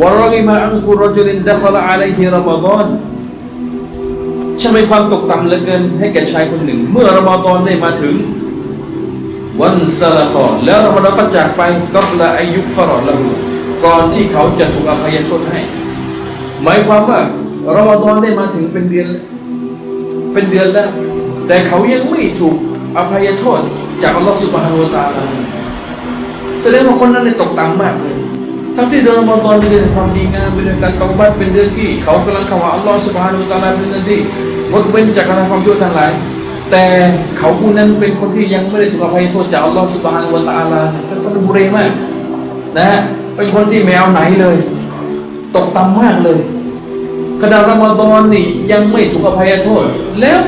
ورغم أنف رجل دخل عليه رمضان ช่างเป็นความตกต่ำเหลือเกินให้แก่ชายคนหนึ่ง เมื่อรอมฎอนได้มาถึง วันซาลาคอแล้วรอมฎอนก็จากไปก็ละอายุฟรอละหูก่อนที่เขาจะถูกอภัยโทษให้ หมายความว่า รอมฎอนได้มาถึงเป็นเดือน เป็นเดือนแล้ว แต่เขายังไม่ถูกอภัยโทษจากอัลลอฮฺสุบฮานุวะตาลาแสดงว่าคนนั้นเนี่ยตกต่ำมากเลยทั้งที่เดือนรอมฎอนเป็นเดือนความดีงามเป็นเดือนการตองบัตเป็นเดือนที่ เขากำลังข้าอัลลอฮฺสุบฮานุวะตาลาเป็นเดือนที่งดเว้นจากการทำความชั่วทั้งหลายแต่เขาผู้นั้นเป็นคนที่ยังไม่ได้ถูกอภัยโทษจากอัลลอฮฺสุบฮานุวะตาลาเป็นคนบุเรมากนะฮะเป็นคนที่ไม่เอาไหนเลย ตกต่ำมากเลย ขณะรอมฎอนนี่ยังไม่ถูกอภัยโทษ แล้ว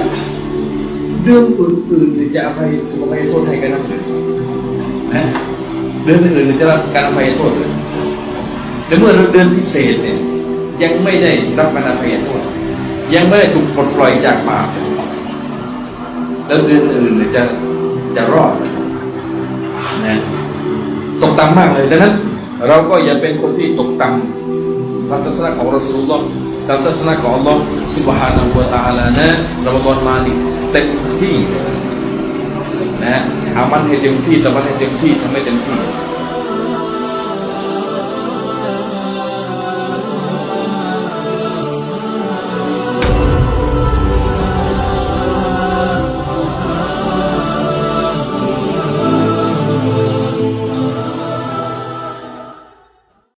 เรื่องอื่นๆจะอภัยถูกอภัยโทษให้กันนั่นเลยนะเรื่องอื่นๆจะรับการอภัยโทษเลยและเมื่อเดือนพิเศษเนี่ยยังไม่ได้รับการอภัยโทษยังไม่ได้ถูกปลดปล่อยจากบาปแล้วเดือนอื่นจะจะรอดนะตกต่ำมากเลยดังนั้น เราก็อย่าเป็นคนที่ตกต่ำทัศนะของรอสูลุลอฮ์ ตามทัศนะของอัลลอฮ์ سبحانه และ تعالى นะรอมฎอนมานี่เต็มที่นะอามันให้เต็มที่ทำมันให้เต็มที่ทำให้เต็มที่